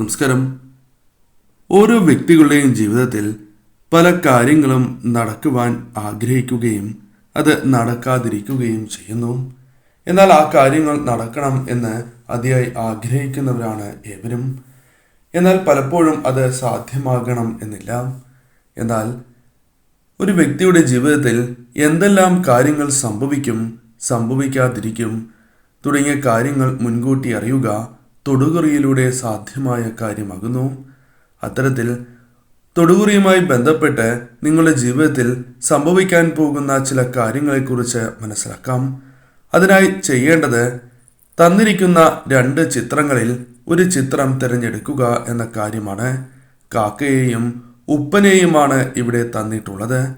നമസ്കാരം. ഓരോ വ്യക്തികളുടെയും ജീവിതത്തിൽ പല കാര്യങ്ങളും നടക്കുവാൻ ആഗ്രഹിക്കുകയും അത് നടക്കാതിരിക്കുകയും ചെയ്യുന്നു. എന്നാൽ ആ കാര്യങ്ങൾ നടക്കണം എന്ന് അതിയായി ആഗ്രഹിക്കുന്നവരാണ് ഏവരും. എന്നാൽ പലപ്പോഴും അത് സാധ്യമാകണം എന്നില്ല. എന്നാൽ ഒരു വ്യക്തിയുടെ ജീവിതത്തിൽ എന്തെല്ലാം കാര്യങ്ങൾ സംഭവിക്കും സംഭവിക്കാതിരിക്കും തുടങ്ങിയ കാര്യങ്ങൾ മുൻകൂട്ടി അറിയുക തൊടുകുറിയിലൂടെ സാധ്യമായ കാര്യമാകുന്നു. അത്തരത്തിൽ തൊടുകുറിയുമായി ബന്ധപ്പെട്ട് നിങ്ങളുടെ ജീവിതത്തിൽ സംഭവിക്കാൻ പോകുന്ന ചില കാര്യങ്ങളെക്കുറിച്ച് മനസ്സിലാക്കാം. അതിനായി ചെയ്യേണ്ടത് തന്നിരിക്കുന്ന രണ്ട് ചിത്രങ്ങളിൽ ഒരു ചിത്രം തിരഞ്ഞെടുക്കുക എന്ന കാര്യമാണ്. കാക്കയെയും ഉപ്പനെയുമാണ് ഇവിടെ തന്നിട്ടുള്ളത്.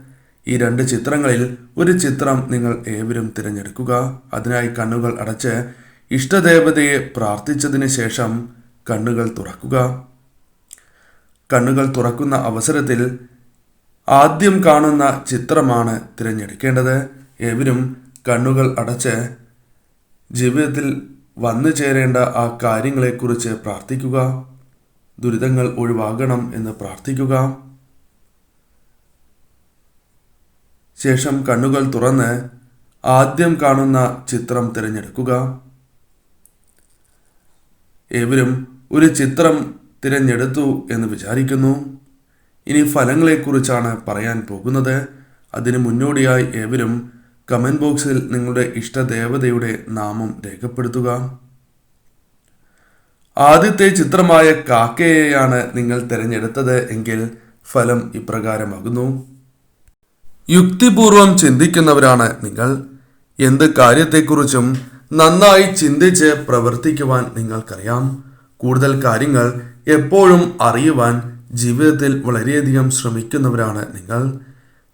ഈ രണ്ട് ചിത്രങ്ങളിൽ ഒരു ചിത്രം നിങ്ങൾ ഏവരും തിരഞ്ഞെടുക്കുക. അതിനായി കണ്ണുകൾ അടച്ച് ഇഷ്ടദേവതയെ പ്രാർത്ഥിച്ചതിന് ശേഷം കണ്ണുകൾ തുറക്കുക. കണ്ണുകൾ തുറക്കുന്ന അവസരത്തിൽ ആദ്യം കാണുന്ന ചിത്രമാണ് തിരഞ്ഞെടുക്കേണ്ടത്. ഏവരും കണ്ണുകൾ അടച്ച് ജീവിതത്തിൽ വന്നു ചേരേണ്ട ആ കാര്യങ്ങളെക്കുറിച്ച് പ്രാർത്ഥിക്കുക. ദുരിതങ്ങൾ ഒഴിവാകണം എന്ന് പ്രാർത്ഥിക്കുക. ശേഷം കണ്ണുകൾ തുറന്ന് ആദ്യം കാണുന്ന ചിത്രം തിരഞ്ഞെടുക്കുക. ഏവരും ഒരു ചിത്രം തിരഞ്ഞെടുത്തു എന്ന് വിചാരിക്കുന്നു. ഇനി ഫലങ്ങളെക്കുറിച്ചാണ് പറയാൻ പോകുന്നത്. അതിന് മുന്നോടിയായി ഏവരും കമന്റ് ബോക്സിൽ നിങ്ങളുടെ ഇഷ്ടദേവതയുടെ നാമം രേഖപ്പെടുത്തുക. ആദ്യത്തെ ചിത്രമായ കാക്കയെയാണ് നിങ്ങൾ തിരഞ്ഞെടുത്തത് എങ്കിൽ ഫലം ഇപ്രകാരമാകുന്നു. യുക്തിപൂർവം ചിന്തിക്കുന്നവരാണ് നിങ്ങൾ. എന്ത് കാര്യത്തെക്കുറിച്ചും നന്നായി ചിന്തിച്ച് പ്രവർത്തിക്കുവാൻ നിങ്ങൾക്കറിയാം. കൂടുതൽ കാര്യങ്ങൾ എപ്പോഴും അറിയുവാൻ ജീവിതത്തിൽ വളരെയധികം ശ്രമിക്കുന്നവരാണ് നിങ്ങൾ.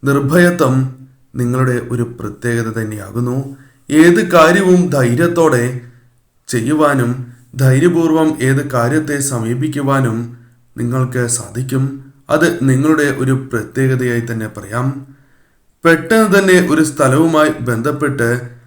നിർഭയത്വം നിങ്ങളുടെ ഒരു പ്രത്യേകത തന്നെയാകുന്നു. ഏത് കാര്യവും ധൈര്യത്തോടെ ചെയ്യുവാനും ധൈര്യപൂർവം ഏത് കാര്യത്തെ സമീപിക്കുവാനും നിങ്ങൾക്ക് സാധിക്കും. അത് നിങ്ങളുടെ ഒരു പ്രത്യേകതയായി തന്നെ പറയാം. പെട്ടെന്ന് തന്നെ ഒരു സ്ഥലവുമായി ബന്ധപ്പെട്ട്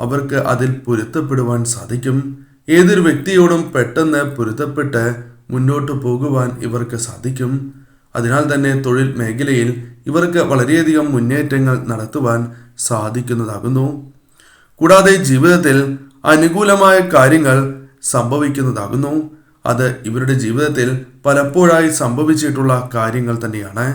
അവർക്ക് അതിൽ പൊരുത്തപ്പെടുവാൻ സാധിക്കും. ഏതൊരു വ്യക്തിയോടും പെട്ടെന്ന് പൊരുത്തപ്പെട്ട് മുന്നോട്ട് പോകുവാൻ ഇവർക്ക് സാധിക്കും. അതിനാൽ തന്നെ തൊഴിൽ മേഖലയിൽ ഇവർക്ക് വളരെയധികം മുന്നേറ്റങ്ങൾ നടത്തുവാൻ സാധിക്കുന്നതാകുന്നു. കൂടാതെ ജീവിതത്തിൽ അനുകൂലമായ കാര്യങ്ങൾ സംഭവിക്കുന്നതാകുന്നു. അത് ഇവരുടെ ജീവിതത്തിൽ പലപ്പോഴായി സംഭവിച്ചിട്ടുള്ള കാര്യങ്ങൾ തന്നെയാണ്.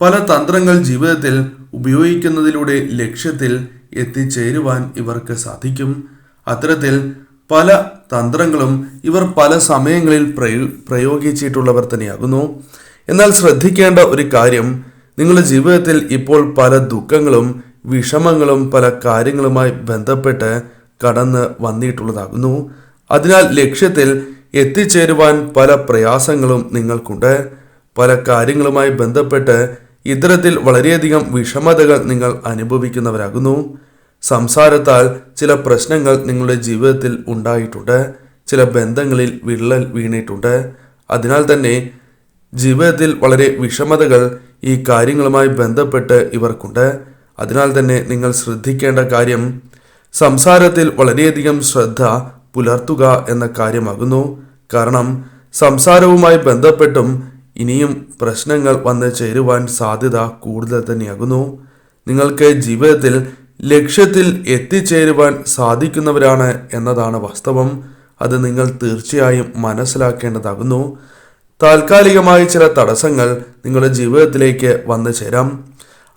പല തന്ത്രങ്ങൾ ജീവിതത്തിൽ ഉപയോഗിക്കുന്നതിലൂടെ ലക്ഷ്യത്തിൽ എത്തിച്ചേരുവാൻ ഇവർക്ക് സാധിക്കും. അത്തരത്തിൽ പല തന്ത്രങ്ങളും ഇവർ പല സമയങ്ങളിൽ പ്രയോ പ്രയോഗിച്ചിട്ടുള്ളവർ തന്നെയാകുന്നു. എന്നാൽ ശ്രദ്ധിക്കേണ്ട ഒരു കാര്യം നിങ്ങളുടെ ജീവിതത്തിൽ ഇപ്പോൾ പല ദുഃഖങ്ങളും വിഷമങ്ങളും പല കാര്യങ്ങളുമായി ബന്ധപ്പെട്ട് കടന്ന് വന്നിട്ടുള്ളതാകുന്നു. അതിനാൽ ലക്ഷ്യത്തിൽ എത്തിച്ചേരുവാൻ പല പ്രയാസങ്ങളും നിങ്ങൾക്കുണ്ട്. പല കാര്യങ്ങളുമായി ബന്ധപ്പെട്ട് ഇത്തരത്തിൽ വളരെയധികം വിഷമതകൾ നിങ്ങൾ അനുഭവിക്കുന്നവരാകുന്നു. സംസാരത്താൽ ചില പ്രശ്നങ്ങൾ നിങ്ങളുടെ ജീവിതത്തിൽ ഉണ്ടായിട്ടുണ്ട്. ചില ബന്ധങ്ങളിൽ വിള്ളൽ വീണിട്ടുണ്ട്. അതിനാൽ തന്നെ ജീവിതത്തിൽ വളരെ വിഷമതകൾ ഈ കാര്യങ്ങളുമായി ബന്ധപ്പെട്ട് ഇവർക്കുണ്ട്. അതിനാൽ തന്നെ നിങ്ങൾ ശ്രദ്ധിക്കേണ്ട കാര്യം സംസാരത്തിൽ വളരെയധികം ശ്രദ്ധ പുലർത്തുക എന്ന കാര്യമാകുന്നു. കാരണം സംസാരവുമായി ബന്ധപ്പെട്ടും ഇനിയും പ്രശ്നങ്ങൾ വന്ന് ചേരുവാൻ സാധ്യത കൂടുതൽ തന്നെയാകുന്നു. നിങ്ങൾക്ക് ജീവിതത്തിൽ ലക്ഷ്യത്തിൽ എത്തിച്ചേരുവാൻ സാധിക്കുന്നവരാണ് എന്നതാണ് വാസ്തവം. അത് നിങ്ങൾ തീർച്ചയായും മനസ്സിലാക്കേണ്ടതാകുന്നു. താൽക്കാലികമായ ചില തടസ്സങ്ങൾ നിങ്ങളുടെ ജീവിതത്തിലേക്ക് വന്നു ചേരാം.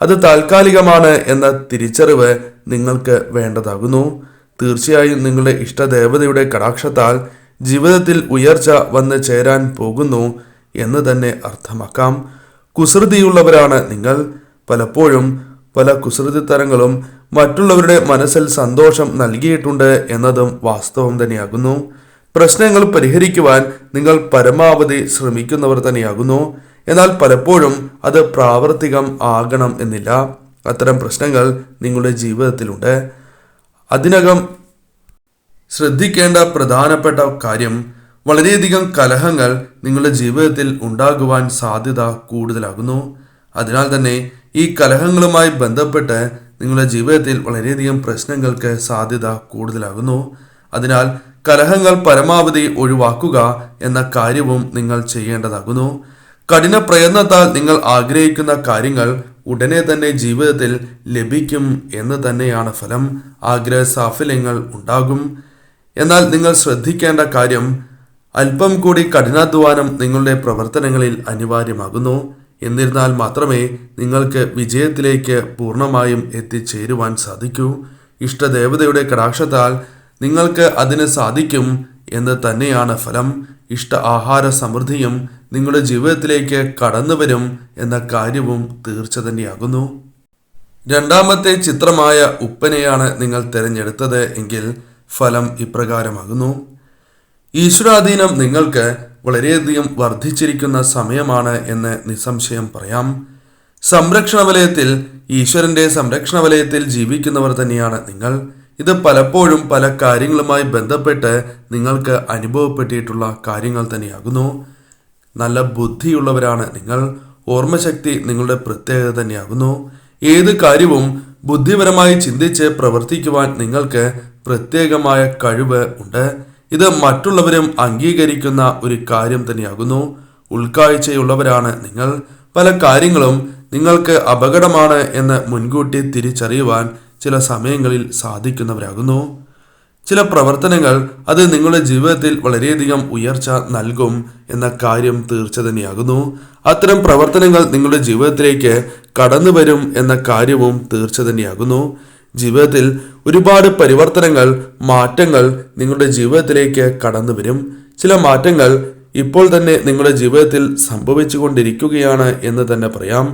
അത് താൽക്കാലികമാണ് എന്ന തിരിച്ചറിവ് നിങ്ങൾക്ക് വേണ്ടതാകുന്നു. തീർച്ചയായും നിങ്ങളുടെ ഇഷ്ടദേവതയുടെ കടാക്ഷത്താൽ ജീവിതത്തിൽ ഉയർച്ച വന്ന് ചേരാൻ പോകുന്നു. എന്ന് തന്നെ അർത്ഥമാക്കാം. കുസൃതിയുള്ളവരാണ് നിങ്ങൾ. പലപ്പോഴും പല കുസൃതി തരങ്ങളും മറ്റുള്ളവരുടെ മനസ്സിൽ സന്തോഷം നൽകിയിട്ടുണ്ട് എന്നതും വാസ്തവം തന്നെയാകുന്നു. പ്രശ്നങ്ങൾ പരിഹരിക്കുവാൻ നിങ്ങൾ പരമാവധി ശ്രമിക്കുന്നവർ തന്നെയാകുന്നു. എന്നാൽ പലപ്പോഴും അത് പ്രാവർത്തികം ആകണം എന്നില്ല. അത്തരം പ്രശ്നങ്ങൾ നിങ്ങളുടെ ജീവിതത്തിലുണ്ട്. അതിനകം ശ്രദ്ധിക്കേണ്ട പ്രധാനപ്പെട്ട കാര്യം വളരെയധികം കലഹങ്ങൾ നിങ്ങളുടെ ജീവിതത്തിൽ ഉണ്ടാകുവാൻ സാധ്യത കൂടുതലാകുന്നു. അതിനാൽ തന്നെ ഈ കലഹങ്ങളുമായി ബന്ധപ്പെട്ട് നിങ്ങളുടെ ജീവിതത്തിൽ വളരെയധികം പ്രശ്നങ്ങൾക്ക് സാധ്യത കൂടുതലാകുന്നു. അതിനാൽ കലഹങ്ങൾ പരമാവധി ഒഴിവാക്കുക എന്ന കാര്യവും നിങ്ങൾ ചെയ്യേണ്ടതാകുന്നു. കഠിന പ്രയത്നത്താൽ നിങ്ങൾ ആഗ്രഹിക്കുന്ന കാര്യങ്ങൾ ഉടനെ തന്നെ ജീവിതത്തിൽ ലഭിക്കും എന്ന് തന്നെയാണ് ഫലം. ആഗ്രഹ സാഫല്യങ്ങൾ ഉണ്ടാകും. എന്നാൽ നിങ്ങൾ ശ്രദ്ധിക്കേണ്ട കാര്യം അല്പം കൂടി കഠിനാധ്വാനം നിങ്ങളുടെ പ്രവർത്തനങ്ങളിൽ അനിവാര്യമാകുന്നു. എന്നിരുന്നാൽ മാത്രമേ നിങ്ങൾക്ക് വിജയത്തിലേക്ക് പൂർണമായും എത്തിച്ചേരുവാൻ സാധിക്കൂ. ഇഷ്ടദേവതയുടെ കടാക്ഷത്താൽ നിങ്ങൾക്ക് അതിന് സാധിക്കും എന്ന് തന്നെയാണ് ഫലം. ഇഷ്ട ആഹാര സമൃദ്ധിയും നിങ്ങളുടെ ജീവിതത്തിലേക്ക് കടന്നു വരും എന്ന കാര്യവും തീർച്ച തന്നെയാകുന്നു. രണ്ടാമത്തെ ചിത്രമായ ഉപ്പനെയാണ് നിങ്ങൾ തിരഞ്ഞെടുത്തത് എങ്കിൽ ഫലം ഇപ്രകാരമാകുന്നു. ഈശ്വരാധീനം നിങ്ങൾക്ക് വളരെയധികം വർദ്ധിച്ചിരിക്കുന്ന സമയമാണ് എന്ന് നിസ്സംശയം പറയാം. സംരക്ഷണ വലയത്തിൽ ഈശ്വരന്റെ സംരക്ഷണ വലയത്തിൽ ജീവിക്കുന്നവർ തന്നെയാണ് നിങ്ങൾ. ഇത് പലപ്പോഴും പല കാര്യങ്ങളുമായി ബന്ധപ്പെട്ട് നിങ്ങൾക്ക് അനുഭവപ്പെട്ടിട്ടുള്ള കാര്യങ്ങൾ തന്നെയാകുന്നു. നല്ല ബുദ്ധിയുള്ളവരാണ് നിങ്ങൾ. ഓർമ്മശക്തി നിങ്ങളുടെ പ്രത്യേകത തന്നെയാകുന്നു. ഏത് കാര്യവും ബുദ്ധിപരമായി ചിന്തിച്ച് പ്രവർത്തിക്കുവാൻ നിങ്ങൾക്ക് പ്രത്യേകമായ കഴിവ് ഉണ്ട്. ഇത് മറ്റുള്ളവരും അംഗീകരിക്കുന്ന ഒരു കാര്യം തന്നെയാകുന്നു. ഉൾക്കാഴ്ചയുള്ളവരാണ് നിങ്ങൾ. പല കാര്യങ്ങളും നിങ്ങൾക്ക് അപകടമാണ് എന്ന് മുൻകൂട്ടി തിരിച്ചറിയുവാൻ ചില സമയങ്ങളിൽ സാധിക്കുന്നവരാകുന്നു. ചില പ്രവർത്തനങ്ങൾ അത് നിങ്ങളുടെ ജീവിതത്തിൽ വളരെയധികം ഉയർച്ച നൽകും എന്ന കാര്യം തീർച്ച തന്നെയാകുന്നു. അത്തരം പ്രവർത്തനങ്ങൾ നിങ്ങളുടെ ജീവിതത്തിലേക്ക് കടന്നു വരും എന്ന കാര്യവും തീർച്ച തന്നെയാകുന്നു. ജീവിതത്തിൽ ഒരുപാട് പരിവർത്തനങ്ങൾ മാറ്റങ്ങൾ നിങ്ങളുടെ ജീവിതത്തിലേക്ക് കടന്നു വരും. ചില മാറ്റങ്ങൾ ഇപ്പോൾ തന്നെ നിങ്ങളുടെ ജീവിതത്തിൽ സംഭവിച്ചുകൊണ്ടിരിക്കുകയാണ് എന്ന് തന്നെ പറയാം.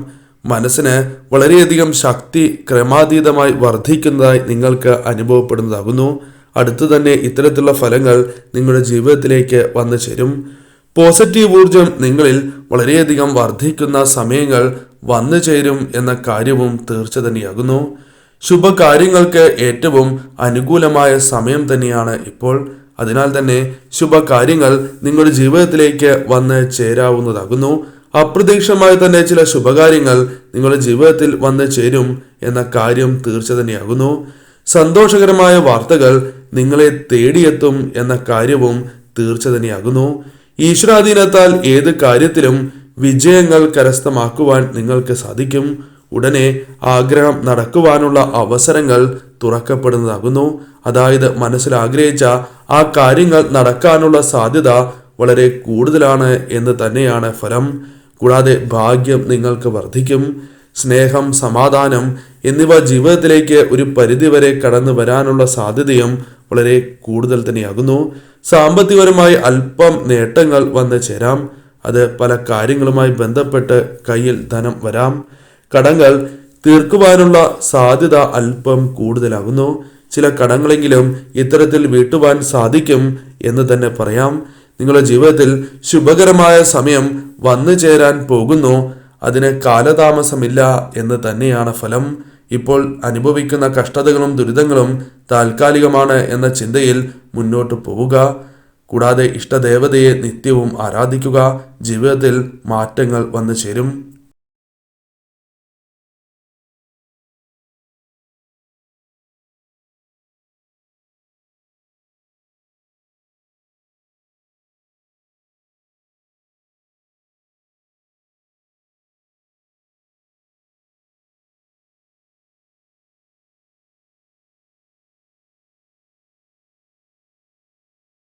മനസ്സിന് വളരെയധികം ശക്തി ക്രമാതീതമായി വർദ്ധിക്കുന്നതായി നിങ്ങൾക്ക് അനുഭവപ്പെടുന്നതാകുന്നു. അടുത്തു തന്നെ ഇത്തരത്തിലുള്ള ഫലങ്ങൾ നിങ്ങളുടെ ജീവിതത്തിലേക്ക് വന്നു ചേരും. പോസിറ്റീവ് ഊർജം നിങ്ങളിൽ വളരെയധികം വർദ്ധിക്കുന്ന സമയങ്ങൾ വന്നു ചേരും എന്ന കാര്യവും തീർച്ച തന്നെയാകുന്നു ശുഭകാര്യങ്ങൾക്ക് ഏറ്റവും അനുകൂലമായ സമയം തന്നെയാണ് ഇപ്പോൾ. അതിനാൽ തന്നെ ശുഭകാര്യങ്ങൾ നിങ്ങളുടെ ജീവിതത്തിലേക്ക് വന്ന് ചേരാവുന്നതാകുന്നു. അപ്രതീക്ഷിതമായി തന്നെ ചില ശുഭകാര്യങ്ങൾ നിങ്ങളുടെ ജീവിതത്തിൽ വന്ന് ചേരും എന്ന കാര്യം തീർച്ച തന്നെയാകുന്നു. സന്തോഷകരമായ വാർത്തകൾ നിങ്ങളെ തേടിയെത്തും എന്ന കാര്യവും തീർച്ച തന്നെയാകുന്നു. ഈശ്വരാധീനത്താൽ ഏത് കാര്യത്തിലും വിജയങ്ങൾ കരസ്ഥമാക്കുവാൻ നിങ്ങൾക്ക് സാധിക്കും. ഉടനെ ആഗ്രഹം നടക്കുവാനുള്ള അവസരങ്ങൾ തുറക്കപ്പെടുന്നതാകുന്നു. അതായത് മനസ്സിൽ ആഗ്രഹിച്ച ആ കാര്യങ്ങൾ നടക്കാനുള്ള സാധ്യത വളരെ കൂടുതലാണ് എന്ന് തന്നെയാണ് ഫലം. കൂടാതെ ഭാഗ്യം നിങ്ങൾക്ക് വർദ്ധിക്കും. സ്നേഹം സമാധാനം എന്നിവ ജീവിതത്തിലേക്ക് ഒരു പരിധിവരെ കടന്നു വരാനുള്ള സാധ്യതയും വളരെ കൂടുതൽ തന്നെയാകുന്നു. സാമ്പത്തികപരമായി അല്പം നേട്ടങ്ങൾ വന്നു ചേരാം. അത് പല കാര്യങ്ങളുമായി ബന്ധപ്പെട്ട് കയ്യിൽ ധനം വരാം. കടങ്ങൾ തീർക്കുവാനുള്ള സാധ്യത അല്പം കൂടുതലാകുന്നു. ചില കടങ്ങളെങ്കിലും ഇത്തരത്തിൽ വീട്ടുവാൻ സാധിക്കും എന്ന് തന്നെ പറയാം. നിങ്ങളുടെ ജീവിതത്തിൽ ശുഭകരമായ സമയം വന്നു ചേരാൻ പോകുന്നു. അതിന് കാലതാമസമില്ല എന്ന് തന്നെയാണ് ഫലം. ഇപ്പോൾ അനുഭവിക്കുന്ന കഷ്ടതകളും ദുരിതങ്ങളും താൽക്കാലികമാണ് എന്ന ചിന്തയിൽ മുന്നോട്ട് പോവുക. കൂടാതെ ഇഷ്ടദേവതയെ നിത്യവും ആരാധിക്കുക. ജീവിതത്തിൽ മാറ്റങ്ങൾ വന്നു ചേരും.